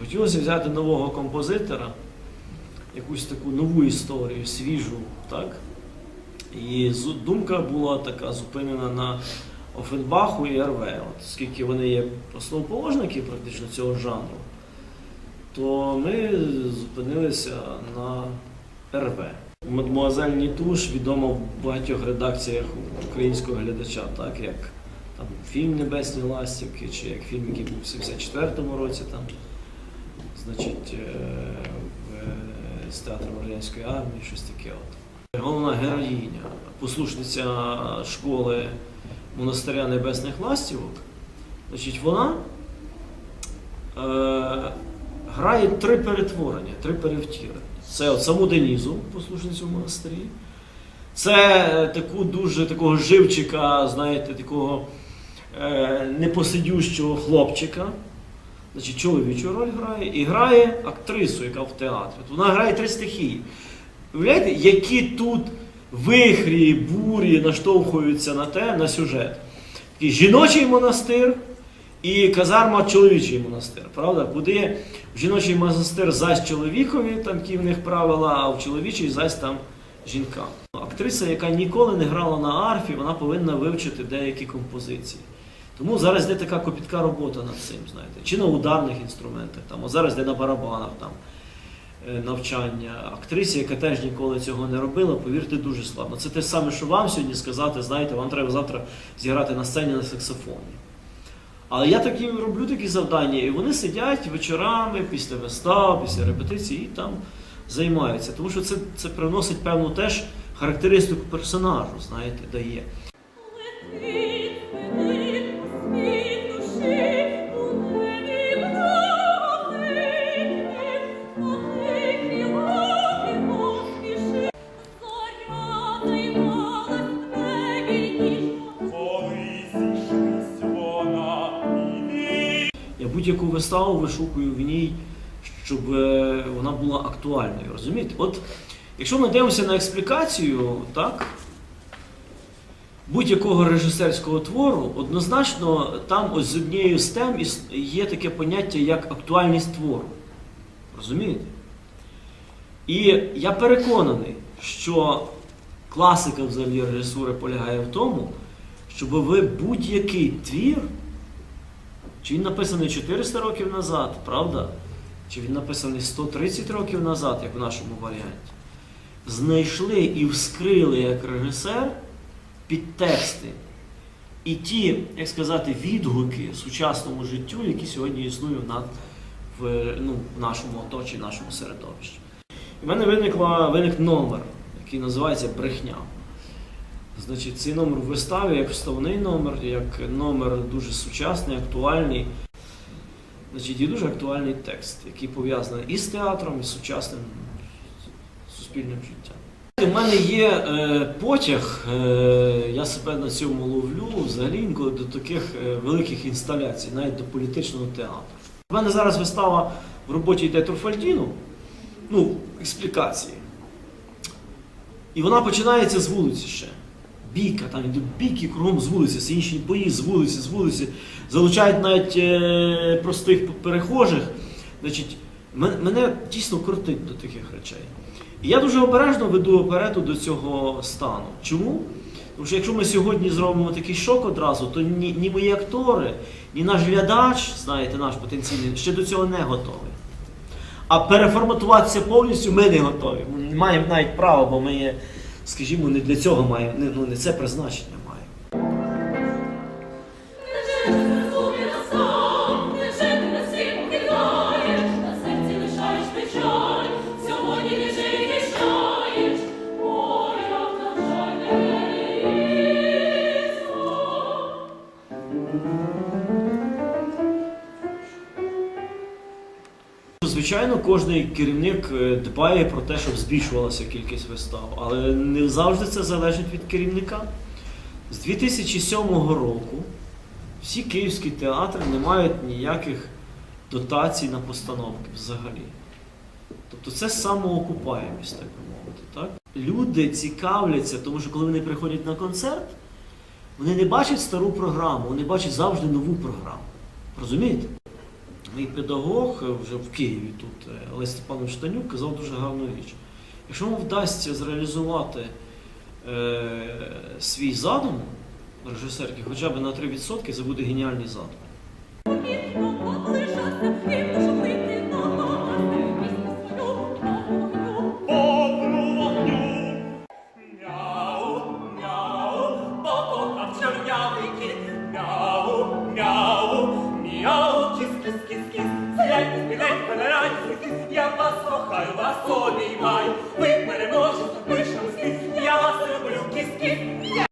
Хотілося взяти нового композитора, якусь таку нову історію, свіжу, так? І думка була така зупинена на Офенбаху і РВ. Оскільки вони є основоположники практично цього жанру, то ми зупинилися на РВ. Мадмуазель Нітуш відома в багатьох редакціях українського глядача, так як там, фільм Небесні ластівки, чи як фільм, який був в 74-му році, там, значить, е, в, з театром Радянської армії, щось таке. От. Головна героїня, послушниця школи монастиря Небесних Ластівок, значить, вона е, грає три перетворення, три перевтілення. Це от саму Денізу, послушницю в монастирі. Це е, таку дуже такого живчика, знаєте, такого е, непосидющого хлопчика. Значить, чоловічу роль грає і грає актрису, яка в театрі. Вона грає три стихії. Уявляєте, які тут вихрі, бурі наштовхуються на те, на сюжет. Такий жіночий монастир і казарма чоловічий монастир. Правда? Куди в жіночий монастир зась чоловікові, там ті в них правила, а в чоловічий зась там жінкам. Актриса, яка ніколи не грала на арфі, вона повинна вивчити деякі композиції. Тому зараз йде така копітка робота над цим, знаєте, чи на ударних інструментах, там, а зараз йде на барабанах там, е, навчання. Актрисі, яка теж ніколи цього не робила, повірте, дуже складно. Це те саме, що вам сьогодні сказати, знаєте, вам треба завтра зіграти на сцені на саксофоні. Але я такі роблю такі завдання, і вони сидять вечорами після вистав, після репетицій і там займаються. Тому що це, це привносить певну теж характеристику персонажу, знаєте, дає. Будь-яку виставу вишукую в ній, щоб е, вона була актуальною. Розумієте? От якщо ми дивимося на експлікацію, так, будь-якого режисерського твору, однозначно там ось з однією з тем є таке поняття як актуальність твору. Розумієте? І я переконаний, що класика взагалі режисури полягає в тому, щоб ви будь-який твір. Чи він написаний 400 років назад, правда? Чи він написаний 130 років назад, як в нашому варіанті? Знайшли і вскрили як режисер підтексти і ті, як сказати, відгуки сучасному життю, які сьогодні існують над, в, ну, в нашому оточенні, в нашому середовищі. І в мене виникла, виник номер, який називається Брехня. Значить, цей номер в виставі як вставний номер, як номер дуже сучасний, актуальний. Значить, є дуже актуальний текст, який пов'язаний і з театром, і з сучасним суспільним життям. У мене є е, потяг, е, я себе на цьому ловлю взагалі інколи до таких е, великих інсталяцій, навіть до політичного театру. У мене зараз вистава в роботі йде Труфальдіну, ну, експлікації. І вона починається з вулиці ще. Бійка, там йдуть бійки кругом з вулиці, інші бої з вулиці, з вулиці. Залучають навіть е, простих перехожих. Значить, мен- мене дійсно крутить до таких речей. І я дуже обережно веду оперету до цього стану. Чому? Тому що якщо ми сьогодні зробимо такий шок одразу, то ні, ні мої актори, ні наш глядач, знаєте, наш потенційний, ще до цього не готовий. А переформатуватися повністю ми не готові. Ми не маємо навіть права, бо ми є, скажімо, не для цього маємо, не- ну не це призначення маємо. не жити Звичайно, кожен керівник е, дбає про те, щоб збільшувалася кількість вистав, але не завжди це залежить від керівника. З 2007 року всі київські театри не мають ніяких дотацій на постановки взагалі. Тобто це самоокупаємість, так би мовити. Так? Люди цікавляться, тому що коли вони приходять на концерт, вони не бачать стару програму, вони бачать завжди нову програму. Розумієте? Мій педагог е, вже в Києві тут, е, Олесь Степанович Штанюк, казав дуже гарну річ. Якщо вам вдасться зреалізувати е, свій задум режисерки хоча б на 3%, це буде геніальний задум. Стріляйте, стріляйте, перерадьте, я вас кохаю, вас обіймаю. Ви переможете, пишемо скіс, я вас люблю, кіс-кіс.